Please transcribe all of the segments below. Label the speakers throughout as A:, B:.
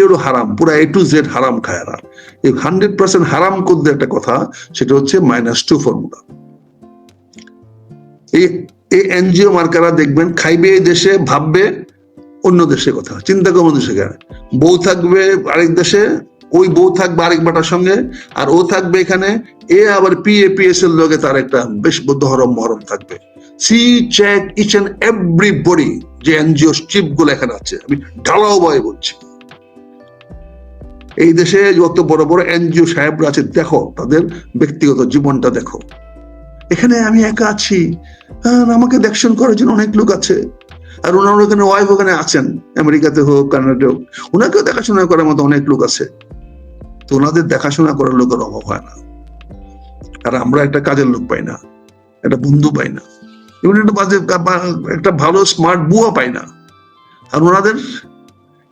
A: হলো হারাম, পুরা এ টু জেড হারাম খায় এই হান্ড্রেড পার্সেন্ট হারাম করতে একটা কথা, সেটা হচ্ছে মাইনাস টু ফর্মুলা এই এই এনজিও মার্কারা দেখবেন, খাইবে এই দেশে, ভাববে অন্য দেশে কথা, চিন্তা করব বউ থাকবে আরেক দেশে, ওই বউ থাকবে আরেক বাটার সঙ্গে, আর ও থাকবে এখানে, এ আবার পিএপিএস এর লগে তার একটা বেশ বদ্ধহরম মহরম থাকবে। See, check each and everybody যে এনজিও চিপগুলো এখানে আছে, আমি ঢালাও ভয়ে বলছি। এই দেশে যত বড় বড় এনজিও সাহেবরা আছে, দেখো, তাদের ব্যক্তিগত জীবনটা দেখো। এখানে আমি একা আছি। আমাকে দেখশন করার জন্য অনেক লোক আছে। আর ওনার ওখানে ওয়াইফ ওখানে আছেন, আমেরিকাতে হোক কানাডা হোক। ওনাকেও দেখাশোনা করার মতো অনেক লোক আছে। তো ওনাদের দেখাশোনা করার লোকের অভাব হয় না। আর আমরা একটা কাজের লোক পাই না, একটা বন্ধু পাই না। এবং একটা বাজে একটা ভালো স্মার্ট বুয়া পাই না। আর ওনাদের,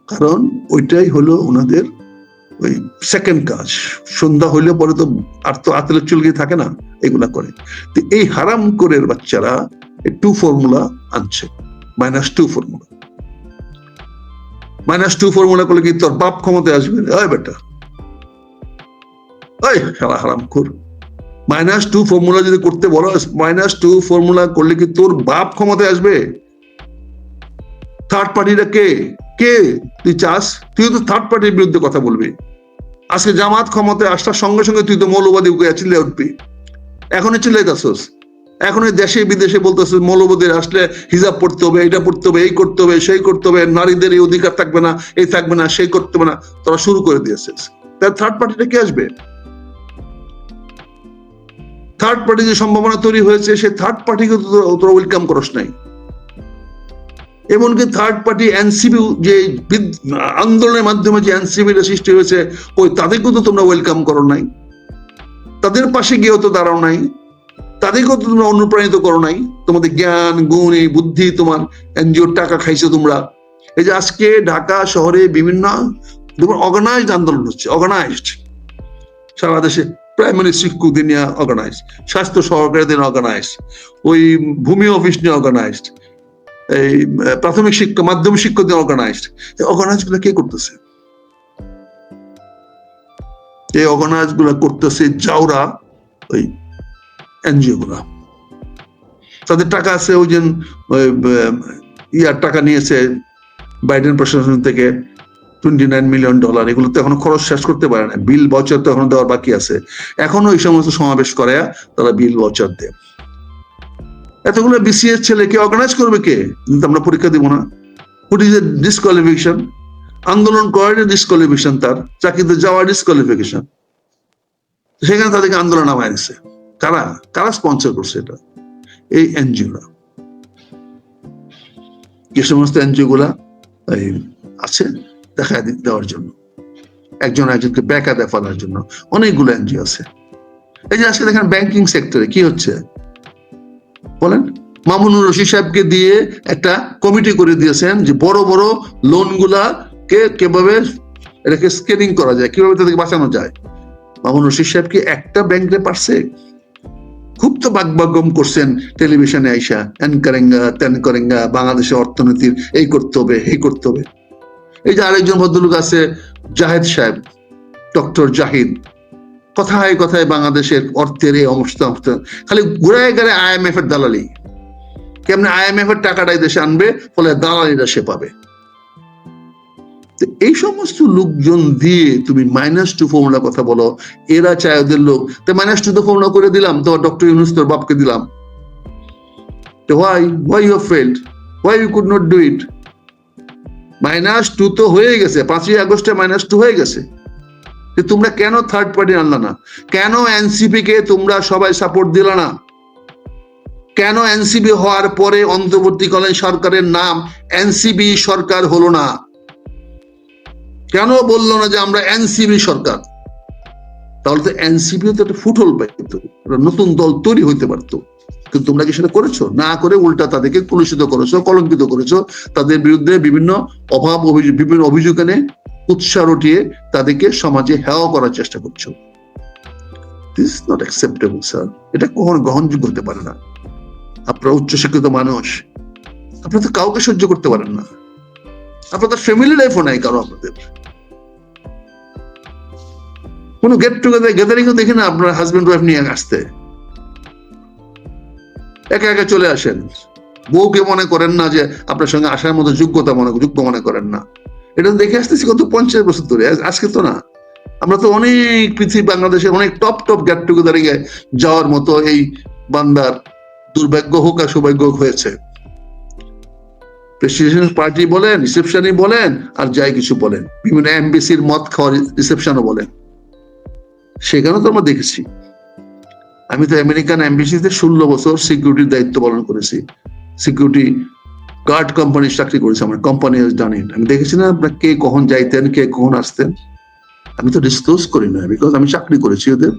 A: কারণ ওইটাই হলো ওনাদের ওই সেকেন্ড কাজ। সন্ধ্যা হইলে পরে তো আর তো থাকে না, এগুলা করে। তো এই হারাম করের বাচ্চারা টু ফর্মুলা আনছে minus two formula minus two formula করলে কি তোর বাপ ক্ষমতায় আসবে? ওই বেটা। ওই খেলা হারাম কর মাইনাস টু ফর্মুলা যদি করতে বলো মাইনাস টু ফর্মুলা করলে কি তোর বাপ ক্ষমতায় আসবে? থার্ড পার্টিরা কে? কে? তুই চাস? তুই তো থার্ড পার্টির বিরুদ্ধে কথা বলবি। আজকে জামাত ক্ষমতায় আসার সঙ্গে সঙ্গে তুই তো মৌলবাদী উঠে চিল্লে উঠবি। এখনই চিল্লাই যাচ্ছস এখন দেশে বিদেশে বলতেছে মৌলবাদীর আসলে হিজাব পড়তে হবে, এটা পড়তে হবে, এই করতে হবে, সেই করতে হবে, নারীদের এই অধিকার থাকবে না, এই থাকবে না, সেই করতে হবে না, তোরা শুরু করে দিয়েছিস। তার থার্ড পার্টিটা কে আসবে? থার্ড পার্টি যে সম্ভাবনা তৈরি হয়েছে, সেই থার্ড পার্টিকে তোরা ওয়েলকাম করস নাই। এমনকি থার্ড পার্টি এনসিপি যে আন্দোলনের মাধ্যমে যে এনসিপিটা সৃষ্টি হয়েছে ওই তাদেরকেও তো তোমরা ওয়েলকাম করো নাই। তাদের পাশে গিয়েও তো দাঁড়াও নাই। তাদেরকেও তো তোমরা অনুপ্রাণিত করো নাই। তোমাদের জ্ঞান, গুণ, এই বুদ্ধি, তোমার এনজিওর টাকা খাইছো তোমরা। এই যে আজকে ঢাকা শহরে বিভিন্ন অর্গানাইজড আন্দোলন হচ্ছে অর্গানাইজড সারা দেশে প্রাইমারি শিক্ষকদের নিয়ে অর্গানাইজ স্বাস্থ্য সহকারীদের অর্গানাইজ ওই ভূমি অফিস নিয়ে অর্গানাইজড এই প্রাথমিক শিক্ষা, মাধ্যমিক শিক্ষকদের অর্গানাইজড অর্গানাইজগুলো কে করতেছে? এই অর্গানাইজগুলা করতেছে যাওরা ওই এনজিও গুলা। তাদের টাকা আছে ওই যে ইয়ার টাকা নিয়েছে বাইডেন প্রশাসন থেকে টোয়েন্টি নাইন মিলিয়ন ডলার এগুলো তো এখনও খরচ শেষ করতে পারে না বিল বচার তো এখনও দেওয়ার বাকি আছে। এখনও এই সমস্ত সমাবেশ করে তারা বিল বচার দেয়। এতগুলো বিসিএস ছেলেকে অর্গানাইজ করবে কে? কিন্তু আমরা পরীক্ষা দিব না। হোয়াট ইজ এ ডিসকোয়ালিফিকেশন আন্দোলন করার ডিসকোয়ালিফিকেশন তার, চাকরিতে যাওয়ার ডিসকোয়ালিফিকেশন সেখানে তাদেরকে আন্দোলন নামায় দিচ্ছে কারা? কারা স্পন্সর করছে এটা? এই এনজিওরা। যে সমস্ত এনজিও গুলা আছে দেখা দেওয়ার জন্য। একজন একজনকে ব্যাকা দেয় জন্য। অনেকগুলো এনজিও আছে। এই যে আজকে দেখেন ব্যাংকিং সেক্টরে কি হচ্ছে? বলেন, মামুনুর রশিদ সাহেবকে দিয়ে একটা কমিটি করে দিয়েছেন যে বড় বড় লোনগুলা কে কীভাবে এটাকে স্কেনিং করা যায়, কীভাবে তাদেরকে বাঁচানো যায়। মামুন রশিদ সাহেব কি একটা ব্যাংকে পারছে? খুব তো বাগবাগম করছেন টেলিভিশনে আইসা, এন করেঙ্গা, তেন করেঙ্গা, বাংলাদেশের অর্থনীতির, এই করতে হবে, এই করতে হবে। এই যে আরেকজন ভদ্রলোক আছে, জাহেদ সাহেব, ডক্টর জাহিদ। কথায় কথায় বাংলাদেশের অর্থের এই অবস্থা খালি ঘুরায় গেলে আইএমএফ এর দালালি। কেমন আইএমএফ এর টাকাটাই দেশে আনবে, ফলে দালালিরা সে পাবে। এই সমস্ত লোকজন দিয়ে তুমি মাইনাস টু ফর্মুলা কথা বলো, এরা চায় ওদের লোক। তো মাইনাস টু তো ফর্মুলা করে দিলাম তো ডক্টর ইউনুস তোর বাপকে দিলাম। Why why you failed why you could not do it minus two তো হয়ে গেছে, পাঁচই আগস্টে মাইনাস টু হয়ে গেছে। তোমরা কেন থার্ড পার্টি আনলা না? কেন এনসিপি কে তোমরা সবাই সাপোর্ট দিল না? কেন এনসিবি হওয়ার পরে অন্তর্বর্তীকালীন সরকারের নাম এনসিবি সরকার হলো না? কেন বলল না যে আমরা এনসিবি সরকার? তাহলে তো এনসিবি তো একটা ফুটল পাইতো নতুন দল তৈরি হইতে পারতো। কিন্তু তোমরা কি সেটা করেছ? না করে উল্টা তাদেরকে কলুষিত করেছ, কলঙ্কিত করেছ, তাদের বিরুদ্ধে বিভিন্ন অভাব অভিযোগ, বিভিন্ন অভিযোগ এনে উৎসাহ রটিয়ে তাদেরকে সমাজে হেওয়া করার চেষ্টা করছ। দিস নট অ্যাকসেপ্টেবল স্যার এটা কখনো গ্রহণযোগ্য হতে পারে না। আপনারা উচ্চশিক্ষিত মানুষ। আপনারা তো কাউকে সহ্য করতে পারেন না। আপনাদের ফ্যামিলি লাইফও নাই কারও আপনাদের। কোনো গেট টুগেদার দেখি না আপনার হাজবেন্ড ওয়াইফ নিয়ে আসতে। একা একা চলে আসেন। বউকে মনে করেন না যে আপনার সঙ্গে আসার মতো যোগ্যতা মনে যোগ্য মনে করেন না। এটা দেখে আসতেছি কত পঞ্চাশ বছর ধরে আজকে তো না। আমরা তো অনেক পৃথিবী বাংলাদেশের অনেক টপ টপ গেট টুগেদারিং যাওয়ার মতো এই বান্দার দুর্ভাগ্য হোক আর সৌভাগ্য হয়েছে। প্রেসিডেন্ট পার্টি বলেন রিসেপশনই বলেন, আর যাই কিছু বলেন। বিভিন্ন এমবিসির মদ খাওয়ার রিসেপশনও বলেন। সেখানেও তো আমরা দেখেছি। আমি তো আমেরিকান এমবিসিতে ষোলো বছর সিকিউরিটির দায়িত্ব পালন করেছি। সিকিউরিটি গার্ড কোম্পানির চাকরি করেছে আমার, কোম্পানি ডান আমি দেখেছি না আপনার কে কখন যাইতেন, কে কখন আসতেন? আমি তো ডিসক্লোজ করি না বিকজ আমি চাকরি করেছি ওদের।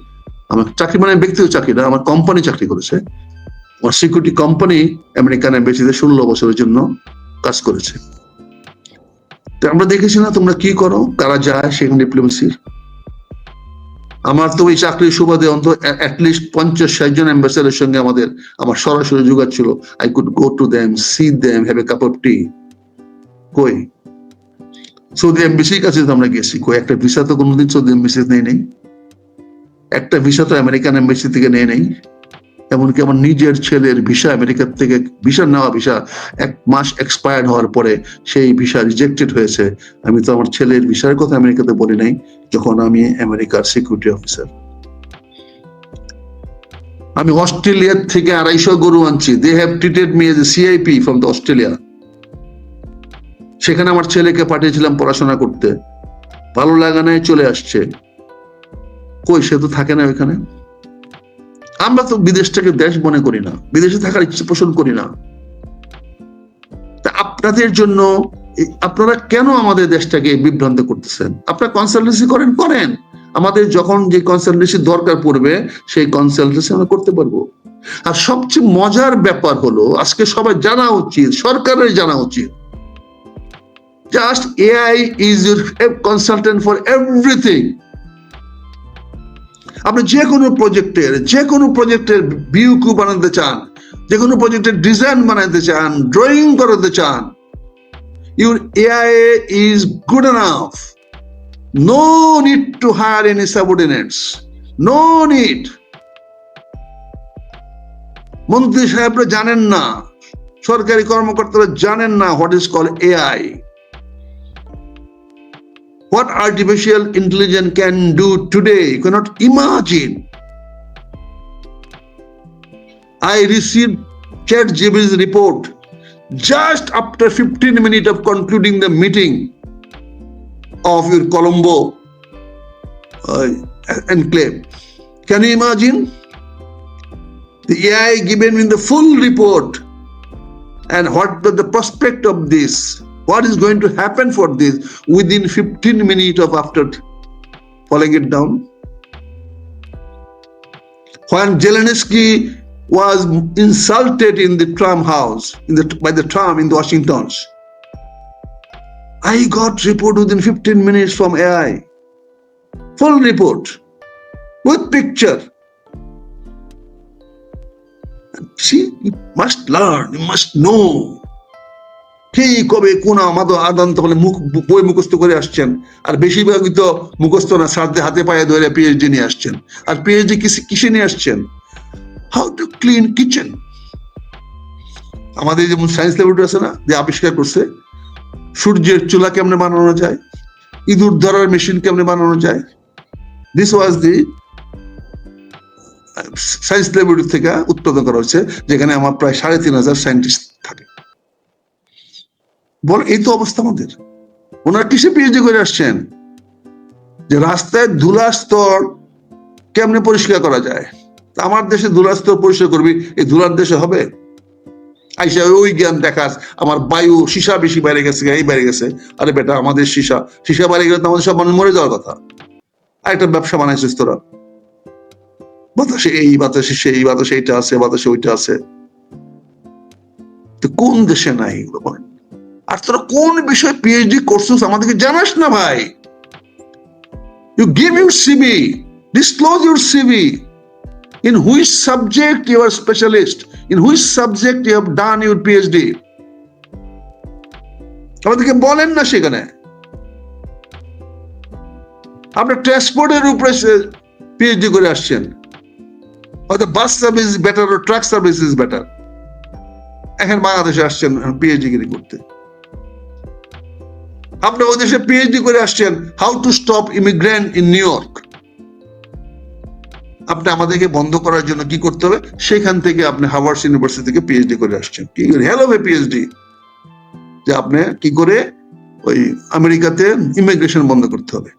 A: আমার চাকরি মানে ব্যক্তিগত চাকরি না, আমার কোম্পানি চাকরি করেছে। আমার সিকিউরিটি কোম্পানি আমেরিকান এম্বাসিতে ষোলো বছরের জন্য কাজ করেছে। তো আমরা দেখেছি না তোমরা কি করো, কারা যায় সেখানে ডিপ্লোমেসির আমার তো ওই চাকরির সুবাদে অন্তত অ্যাটলিস্ট পঞ্চাশ, ষাট জন অ্যাম্বাসেডারের সঙ্গে আমাদের, আমার সরাসরি যোগাযোগ ছিল। I could go to them see them have a cup of tea কই? সৌদি এমবিসির কাছে তো আমরা গেছি। কই, একটা ভিসা তো কোনোদিন সৌদি এমবিসি নেই নেই। একটা ভিসা তো আমেরিকান এমবিসি থেকে নেই নেই। এমনকি আমার নিজের ছেলের ভিসা, আমেরিকার থেকে ভিসা নেওয়া ভিসা এক মাস এক্সপায়ার্ড হওয়ার পরে সেই ভিসা রিজেক্টেড হয়েছে। আমি তো আমার ছেলের ভিসার কথা আমেরিকাতে বলি নাই, যখন আমি আমেরিকার সিকিউরিটি অফিসার আমি অস্ট্রেলিয়ার থেকে আড়াইশো গরু আনছি। They have treated me as a CIP from the Australia সেখানে আমার ছেলেকে পাঠিয়েছিলাম পড়াশোনা করতে। ভালো লাগা নাই, চলে আসছে। কই, সে তো থাকে না ওইখানে? আমরা তো বিদেশটাকে দেশ মনে করি না, বিদেশে থাকার ইচ্ছে পোষণ করি না। আপনাদের জন্য আপনারা কেন আমাদের দেশটাকে বিভ্রান্ত করতেছেন? আপনারা কনসালটেন্সি করেন করেন। আমাদের যখন যে কনসালটেন্সি দরকার পড়বে, সেই কনসালটেন্সি আমরা করতে পারব। আর সবচেয়ে মজার ব্যাপার হলো, আজকে সবাই জানা উচিত, সরকারের জানা উচিত। Just AI is your consultant for everything আপনি যে কোনো প্রজেক্টের যে কোনো প্রজেক্টের ভিউকু বানাতে চান, যে কোনো প্রজেক্টের ডিজাইন বানাতে চান ড্রয়িং করাতে চান your AI is good enough no need to hire any subordinates no need মন্ত্রী সাহেবরা জানেন না, সরকারি কর্মকর্তারা জানেন না what is call AI what artificial intelligence can do today. You cannot imagine. I received ChatGPT's report just after 15 minutes of concluding the meeting of your Colombo uh, enclave. Can you imagine? The AI given in the full report and what the prospect of this what is going to happen for this within 15 minutes of after falling it down? When zelensky was insulted in the trump house in the by the trump in the washingtons i got report within 15 minutes from ai full report with picture. See you must learn you must know সেই কবে কোন আমাদের আদান্ত বলে মুখ, বই মুখস্থ করে আসছেন। আর বেশিরভাগই তো মুখস্থ না সারতে হাতে পায়ে ধরে পিএইচডি নিয়ে আসছেন। আর পিএইচডি কিসে নিয়ে আসছেন? হাউ টু ক্লিন কিচেন আমাদের যেমন সায়েন্স ল্যাবরেটরি আছে না, যে আবিষ্কার করছে, সূর্যের চুলা কেমনে বানানো যায়, ইঁদুর ধরার মেশিন কেমনে বানানো যায়। This was the science laboratory থেকে উৎপাদন করা হয়েছে, যেখানে আমার প্রায় সাড়ে তিন হাজার সায়েন্টিস্ট বল, এই তো অবস্থা আমাদের। ওনারা কিসে পিএইচডি করে আসছেন? যে রাস্তায় ধুলা স্তর কেমনে পরিষ্কার করা যায়? আমার দেশে ধুলা স্তর পরিষ্কার করবি, এই ধুলার দেশে হবে? আইসা, ওই জ্ঞান দেখাস, আমার বায়ু সীসা বেশি বাইরে গেছে, এই বাইরে গেছে। আরে বেটা, আমাদের সীসা সীসা বাইরে গেলে তো আমাদের সব মানুষ মরে যাওয়ার কথা। আর একটা ব্যবসা বানাইছিস তোরা। বাতাসে এই বাতাসে সেই, বাতাসে এইটা আছে, বাতাসে ওইটা আছে। তো কোন দেশে নাই এগুলো বলেন আর তোরা কোন বিষয়ে পিএইচডি করছিস আমাদেরকে জানাস না ভাই। You give your CV disclose your CV in which subject you are specialist in which subject you have done your PhD আমাদেরকে বলেন না সেখানে। আপনার ট্রান্সপোর্টের উপরে পিএইচডি করে আসছেন। হয়তো bus service better truck service is better এখন বাংলাদেশে আসছেন পিএইচডি করতে। আপনি ওই দেশে পিএইচডি করে আসছেন how to stop immigrant in New York আপনি আমাদেরকে বন্ধ করার জন্য কি করতে হবে? সেখান থেকে আপনি হার্ভার্ড ইউনিভার্সিটি থেকে পিএইচডি করে আসছেন। কি করে? হ্যালো পিএইচডি যে আপনি কি করে? ওই আমেরিকাতে ইমিগ্রেশন বন্ধ করতে হবে।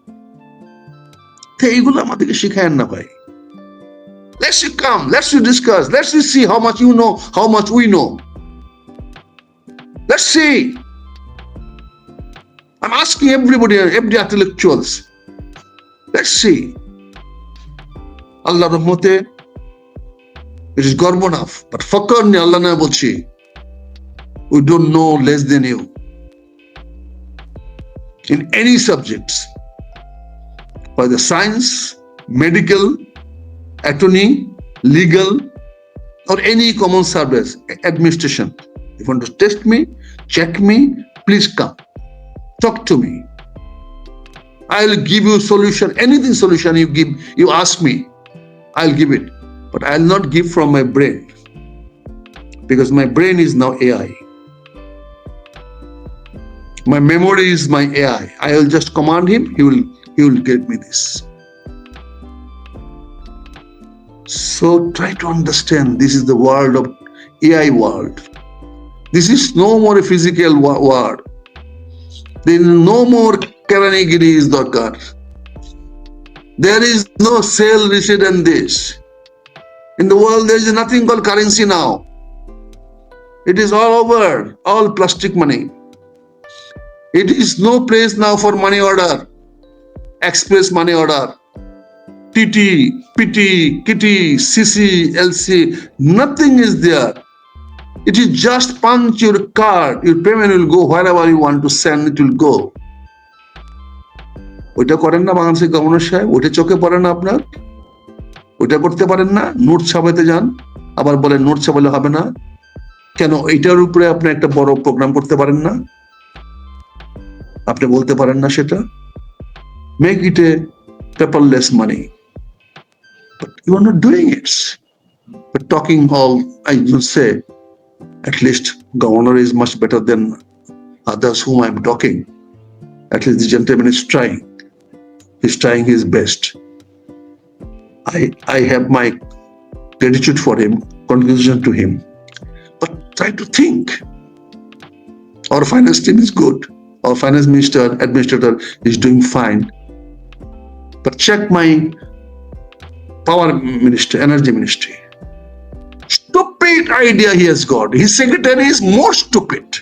A: তো এইগুলো আমাদেরকে শিখায়েন না ভাই। Let's you come, let's you discuss, let's you see how much you know, how much we know. Let's see. I'm asking everybody, every intellectuals. Let's see. রহমতে ইট ইস গর্ব নাফ বাট ফকর নি আল্লাহ না বলছি we don't know less than you in any subjects by the science, medical, attorney, legal, or any common service administration. If you want to test me, check me, please come. Talk to me. I'll give you solution. Anything solution you give, you ask me, I'll give it. But I'll not give from my brain. Because my brain is now AI. My memory is my AI. I will just command him, he will he will get me this. So try to understand this is the world of AI world. This is no more a physical world. There is no more Karanagiri is Dakar. There is no sale richer than this. In the world, there is nothing called currency now. It is all over, all plastic money. It is no place now for money order, express money order. TT, PT, KT, CC, LC, nothing is there. It is just punch your card, your payment will go wherever you want to send, it will go. ওইটা করেন না বাংলাদেশের governor সাহেব ওইটা চোখে পড়ে না আপনার? ওইটা করতে পারেন না? নোট ছাপাইতে যান। আবার বলেন নোট ছাপালে হবে না। কেন? এইটার উপরে আপনি একটা বড় প্রোগ্রাম করতে পারেন না? আপনি বলতে পারেন না সেটা? Make it a paperless money not doing it. But talking all, I will say, at least governor is much better than others whom I'm talking. At least the gentleman is trying. He's trying his best. I I have my gratitude for him, congratulations to him. But try to think. Our finance team is good. Our finance minister, administrator is doing fine. But check my power ministry, energy ministry. Stupid idea he has got. His secretary is more stupid.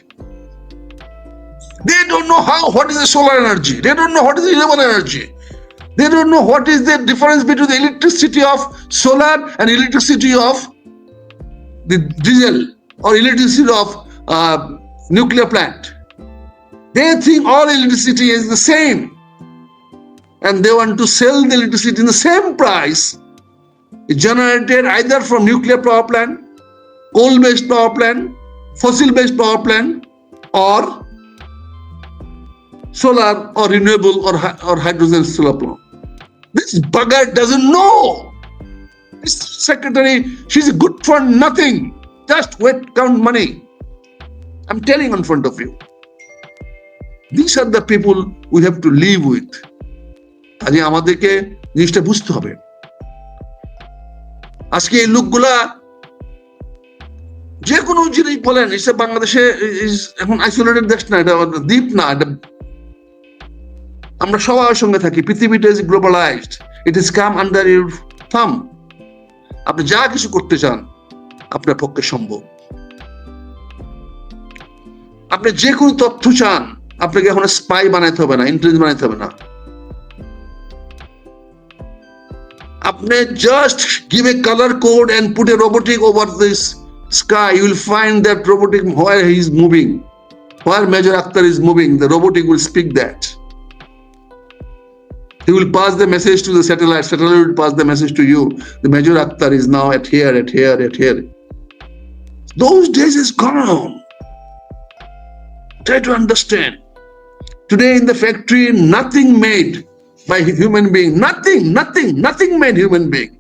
A: They don't know how what is the solar energy. They don't know what is the renewable energy. They don't know what is the difference between the electricity of solar and electricity of the diesel or electricity of uh, nuclear plant. They think all electricity is the same and they want to sell the electricity in the same price generated either from nuclear power plant, coal-based power plant, fossil-based power plant, or solar or renewable or, or hydrogen solar plant. This bugger doesn't know. This secretary, she's good for nothing. Just wait, count money. I'm telling in front of you. These are the people we have to live with. আমাদেরকে জিনিসটা বুঝতে হবে আজকে এই লোকগুলা যে কোনো জিনিস বলেন এসে বাংলাদেশে এখন আইসোলেটেড দেশ না, এটা দ্বীপ না, এটা আমরা সবার সঙ্গে থাকি, পৃথিবীটা is globalised it is come under your thumb আপনি যা কিছু করতে চান, আপনার পক্ষে সম্ভব। আপনি যে কোনো তথ্য চান, আপনাকে এখন স্পাই বানাইতে হবে না ইন্টেলিজেন্স বানাইতে হবে না। may just give a color code and put a robotic over this sky, you will find that robotic where he is moving, where Major Akhtar is moving, the robotic will speak that. He will pass the message to the satellite, satellite will pass the message to you. The Major Akhtar is now at here, at here, at here. Those days is gone. Try to understand. Today in the factory, nothing made by human being. Nothing, nothing, nothing made human being.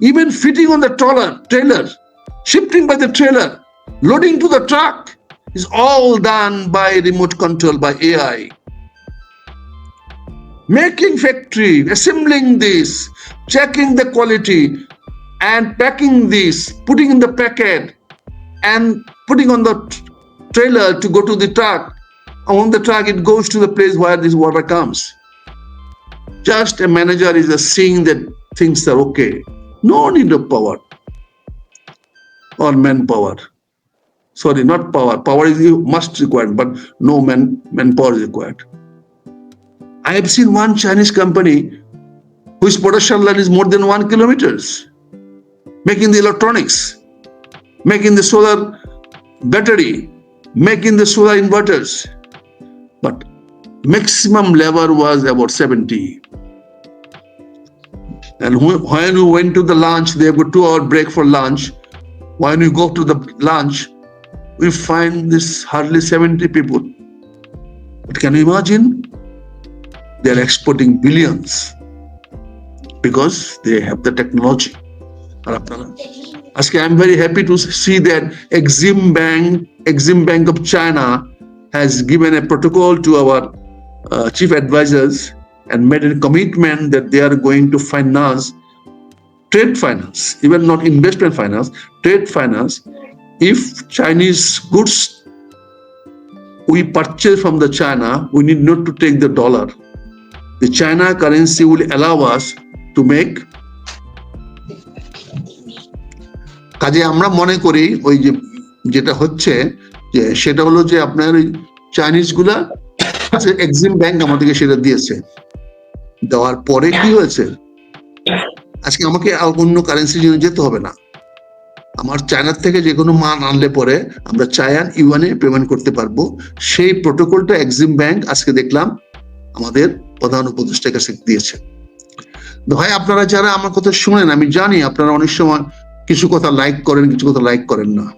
A: Even fitting on the trawler, trailer, shifting by the trailer, loading to the truck is all done by remote control by AI. Making factory, assembling this, checking the quality, and packing this, putting in the packet, and putting on the trailer to go to the truck. On the truck, it goes to the place where this water comes. Just a manager is just seeing that things are okay. No need of power or manpower. Sorry, not power. Power is must required, but no man manpower is required. I have seen one Chinese company whose production line is more than one kilometers, making the electronics, making the solar battery, making the solar inverters maximum level was about 70. And when we went to the lunch, they have two-hour break for lunch. When we go to the lunch, we find this hardly 70 people. But can you imagine? They are exporting billions because they have the technology. I'm very happy to see that Exim Bank, Exim Bank of China has given a protocol to our to chief advisors and made a commitment that they are going to finance trade finance, even not investment finance, trade finance. If Chinese goods we purchase from the China, we need not to take the dollar. The China currency will allow us to make কাজে আমরা মনে করি ওই যে যেটা হচ্ছে যে সেটা হলো যে আপনার ওই চাইনিজ গুলা এক্সিম ব্যাংক আমাদেরকে সেটা দিয়েছে। দেওয়ার পরে কি হয়েছে? আজকে আমাকে অন্য কারেন্সির জন্য যেতে হবে না। আমার চায়নার থেকে যে কোনো মান আনলে পরে আমরা চায়ান ইউয়ানে পেমেন্ট করতে পারব। সেই প্রোটোকলটা এক্সিম ব্যাংক আজকে দেখলাম আমাদের প্রধান উপদেষ্টার কাছে দিয়েছে। ভাই, আপনারা যারা আমার কথা শুনেন, আমি জানি আপনারা অনেক সময় কিছু কথা লাইক করেন, কিছু কথা লাইক করেন না।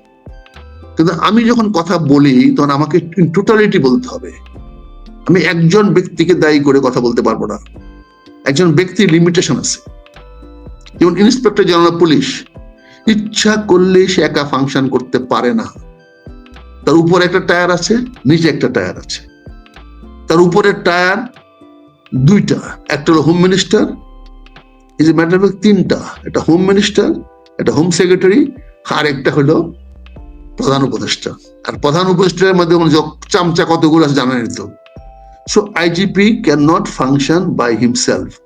A: কিন্তু আমি যখন কথা বলি, তখন আমাকে টোটালিটি বলতে হবে। আমি একজন ব্যক্তিকে দায়ী করে কথা বলতে পারব না। একজন ব্যক্তির লিমিটেশন আছে। যেমন ইন্সপেক্টর জেনারেল পুলিশ ইচ্ছা করলে সে একা ফাংশন করতে পারে না। তার উপরে একটা টায়ার আছে, নিচে একটা টায়ার আছে। তার উপরের টায়ার দুইটা, একটা হলো হোম মিনিস্টার এই যে ম্যাটার তিনটা, একটা হোম মিনিস্টার একটা হোম সেক্রেটারি আর একটা হলো প্রধান উপদেষ্টা। আর প্রধান উপদেষ্টার মধ্যে চামচা কতগুলো আছে জানা নিত So IGP cannot function by himself.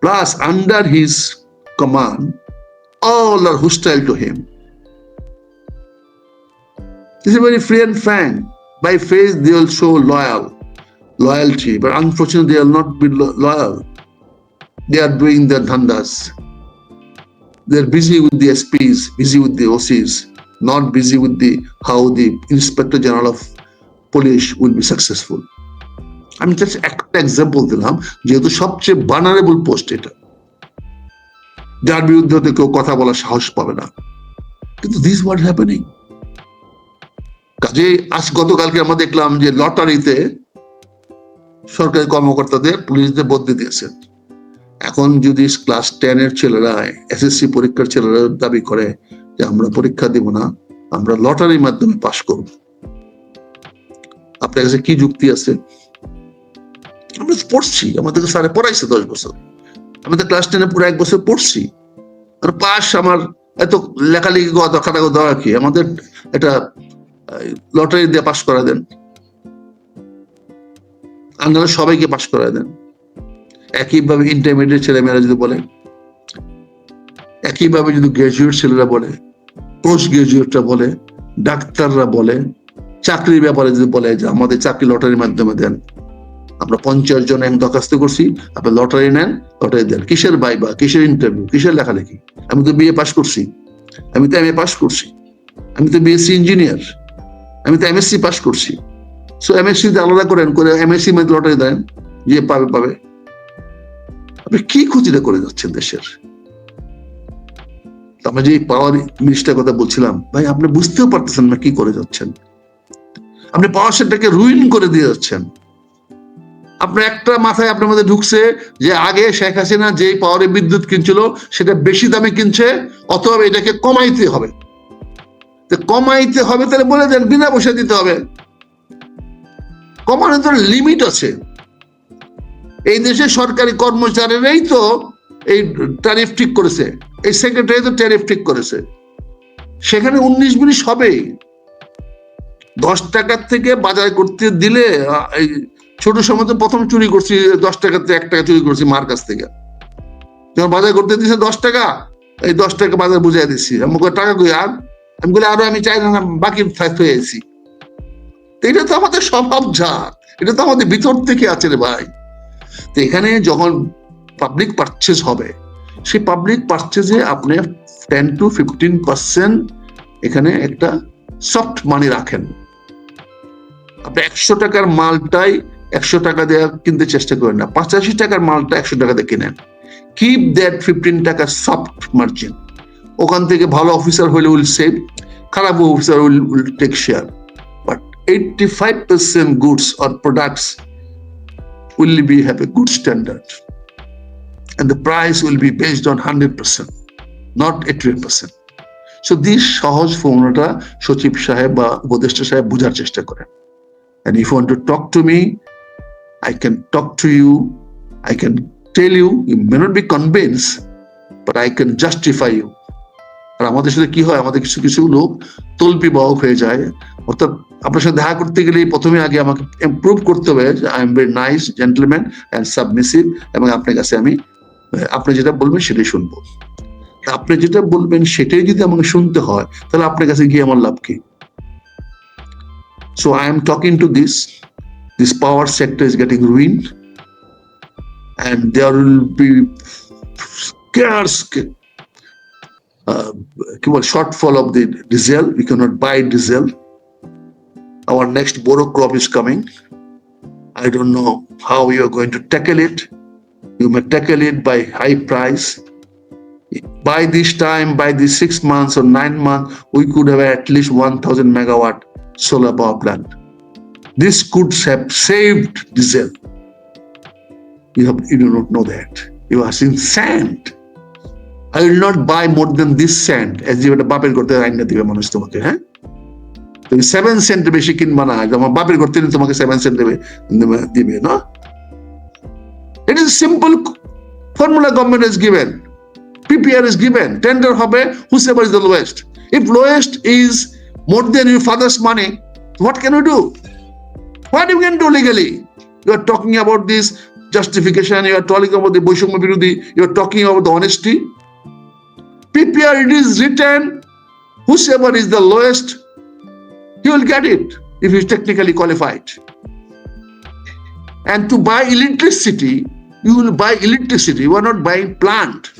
A: Plus, under his command, all are hostile to him. This is very free and frank. By faith, they will show loyal loyalty, but unfortunately, they will not be loyal. They are doing their dhandas. They are busy with the SPs, busy with the OCs, not busy with the how the Inspector General of Police will be successful. আমি just একটা example দিলাম, যেহেতু সবচেয়ে বানারেবল post এটা। যার বিরুদ্ধে হয়তো কেউ কথা বলার সাহস পাবে না। কিন্তু দিস ওয়াট হ্যাপেনিং কাজে আজ গতকালকে আমরা দেখলাম যে লটারিতে সরকারি কর্মকর্তাদের পুলিশদের বদলি দিয়েছেন এখন যদি ক্লাস টেন এর ছেলেরা এসএসসি পরীক্ষার ছেলেরা দাবি করে যে আমরা পরীক্ষা দিব না, আমরা লটারির মাধ্যমে পাশ করব। আপনার কাছে কি যুক্তি আছে? আমরা পড়ছি আমাদেরকে স্যারে পড়াইছে দশ বছর। আমি তো ক্লাস টেনে পুরো এক বছর পড়ছি। আর পাস আমার এত লেখালেখি দরকার দরকার কি? আমাদের এটা লটারি দিয়ে পাস করা দেন। আপনারা সবাইকে পাস করা দেন। একইভাবে ইন্টারমিডিয়েট ছেলেমেয়েরা যদি বলে, একইভাবে যদি গ্রাজুয়েট ছেলেরা বলে পোস্ট গ্রাজুয়েটরা বলে, ডাক্তাররা বলে, চাকরির ব্যাপারে যদি বলে যে আমাদের চাকরি লটারির মাধ্যমে দেন আমরা পঞ্চাশ জন এক দরখাস্ত করছি, আপনি লটারি নেন, লটারি দেন। কিসের বাইবা কিসের ইন্টারভিউ কিসের লেখালেখি? আমি তো বিএ পাস করছি। আমি তো এম এ পাস করছি। আমি তো বিএসসি ইঞ্জিনিয়ার আমি তো এমএসসি পাস করছি। সো এমএসসি আলাদা করেন, করে এমএসসি মধ্যে লটারি দেন, যে পাবে পাবে। আপনি কি খুঁজিটা করে যাচ্ছেন দেশের? আমরা যে পাওয়ার মিনিস্টার কথা বলছিলাম, ভাই, আপনি বুঝতেও পারতেছেন না কি করে যাচ্ছেন। আপনি পাওয়ার সেক্টরকে রুইন করে দিয়ে যাচ্ছেন। আপনার একটা মাথায় আপনার মধ্যে ঢুকছে যে আগে শেখ হাসিনা যে পাওয়ারে বিদ্যুৎ কিনছিল, সেটা বেশি দামে কিনছে, অথবা এটাকে কমাইতে হবে। কমাইতে হবে তাহলে বলে দেন, বিনা পয়সা দিতে হবে। কমানোর তো লিমিট আছে। এই দেশে সরকারি কর্মচারীরাই তো এই ট্যারিফ ঠিক করেছে। এই সেক্রেটারি তো ট্যারিফ ঠিক করেছে। সেখানে উনিশ বিশ হবেই। দশ টাকার থেকে বাজার করতে দিলে ছোট সময় তো প্রথম চুরি করছি, দশ টাকাতে এক টাকা চুরি করছি মার কাছ থেকে। যখন বাজার করতে দিছে দশ টাকা, এই দশ টাকা বাজার বুঝাই দিচ্ছি আমি টাকা কই আর? আমি বলে আরও আমি চাই না বাকি থাকতে হয়েছি এটা তো আমাদের স্বভাব জাত। এটা তো আমাদের ভিতর থেকে আছে রে ভাই। তো এখানে যখন পাবলিক পারচেজ হবে, সেই পাবলিক পারচেজে আপনি টেন টু ফিফটিন পার্সেন্ট এখানে একটা সফট মানি রাখেন। আপনি একশো টাকার মালটাই একশো টাকা দিয়ে কিনতে চেষ্টা করেন না। পঁচাশি টাকার মালটা একশো টাকা দিয়ে কিনেন। কিপ দ্যাট ফিফটিন টাকা সফট মার্জিন ওখান থেকে ভালো অফিসার হলে উইল সেভ খারাপ officer will will take share but eighty five percent goods or products will be, have a good standard and the price will be based on 100% not 80% so this সহজ ফর্মুলাটা সচিব সাহেব বা উপদেষ্টা সাহেব বোঝার চেষ্টা করেন। If you want to talk to me i can talk to you, i can tell you you may not be convinced, but i can justify you. আর আমাদের সাথে কি হয়? আমাদের কিছু কিছু লোক তল্পি বাহক হয়ে যায়। অর্থাৎ আপনার সাথে দেখা করতে গেলে প্রথমে আগে আমাকে ইমপ্রুভ করতে হবে I am very nice gentleman and submissive এবং আপনার কাছে আমি, আপনি যেটা বলবেন সেটাই শুনব। আপনি যেটা বলবেন সেটাই যদি আমাকে শুনতে হয়, তাহলে আপনার কাছে গিয়ে আমার লাভ কি? So I am talking to this this power sector is getting ruined and there will be scarce uh, shortfall of the diesel. We cannot buy diesel. Our next borrow crop is coming. I don't know how you are going to tackle it. You may tackle it by high price. By this time by the six months or nine months we could have at least 1000 megawatt solar power plant. This could have saved diesel. You, have, you do not know that. You are seeing sand. I will not buy more than this sand as you একটা বাপের করতে আইনা দিবে মানুষ তোমাকে হ্যাঁ তুমি seven Saint বেশি কিনবা না তোমার বাপের করতে তোমাকে সেভেন সেন্ট দেবে দেবে- না it is simple formula government is given PPR is given tender হবে whosoever is the lowest if lowest is more than your father's money what can you do What you can do legally? You are talking about this justification, you are talking about the Boishama Virudhi, you are talking about the honesty. PPR, it is written, whosoever is the lowest, he will get it if he is technically qualified. And to buy electricity, you will buy electricity, you are not buying plant.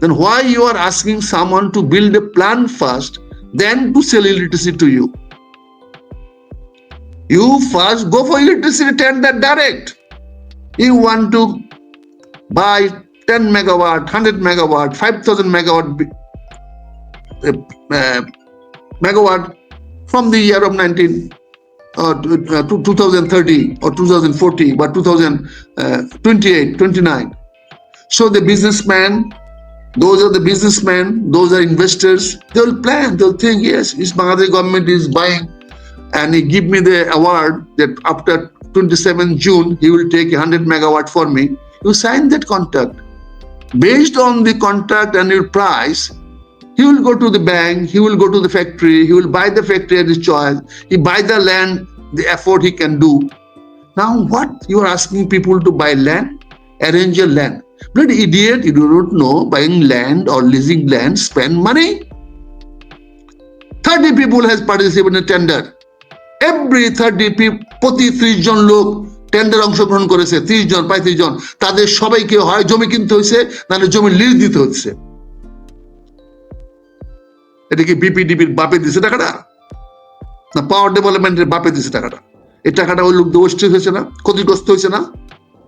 A: Then why you are asking someone to build a plant first, then to sell electricity to you? You first go for electricity tender direct. You want to buy 10 megawatt, 100 megawatt, 5000 megawatt uh, uh, megawatt from the year of 19 uh, to- uh, 2030 or 2040 but 2028 29 so the businessman those are the businessmen those are investors they'll plan they'll think yes this Bangladesh government is buying and he give me the award that after 27 June he will take 100 megawatt for me. You sign that contract. Based on the contract and your price, he will go to the bank, he will go to the factory, he will buy the factory at his choice, he buy the land, the effort he can do. Now what you are asking people to buy land? Arrange your land. Bloody idiot, you do not know buying land or leasing land, spend money. 30 people has participated in a tender. Every thirty প্রতি ত্রিশ জন লোক tender অংশগ্রহণ করেছে, ত্রিশ জন, পঁয়ত্রিশ জন, তাদের সবাইকে হয় জমি কিনতে হয়েছে, নাহলে জমি লিজ দিতে হচ্ছে। এটা কি বিপিডিবির বাপে দিছে টাকাটা? না পাওয়ার ডেভেলপমেন্টের বাপে দিছে টাকাটা? এই টাকাটা ওই লোক ওয়েস্ট হয়েছে না? ক্ষতিগ্রস্ত হয়েছে না?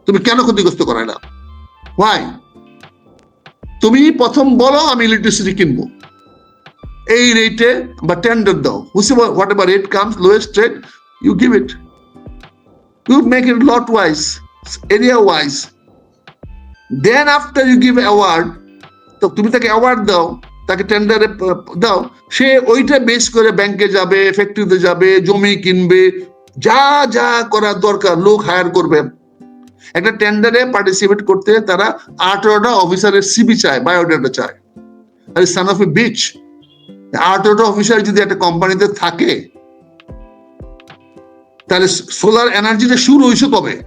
A: তুমি কেন ক্ষতিগ্রস্ত করায় না? ওয়াই তুমি প্রথম বলো, আমি ইলেকট্রিসিটি কিনবো। এই রেটে বা টেন্ডার দাও। Whosoever whatever rate comes lowest rate you give it you make it lot wise area wise then after you give award তো তুমি তাকে অ্যাওয়ার্ড দাও, তাকে টেন্ডারে দাও। সে ওইটা বেস করে ব্যাংকে যাবে ফ্যাক্টরিতে যাবে, জমি কিনবে, যা যা করার দরকার, লোক হায়ার করবে। একটা টেন্ডারে পার্টিসিপেট করতে তারা আঠারোটা অফিসারের সিবি চায় বায়োডাটা চায়। আর সান অফ এ বিচ আঠারোটা অফিসার যদি একটা কোম্পানিতে থাকে তাহলে সোলার এনার্জিটা শুরু হয়েছে কবে?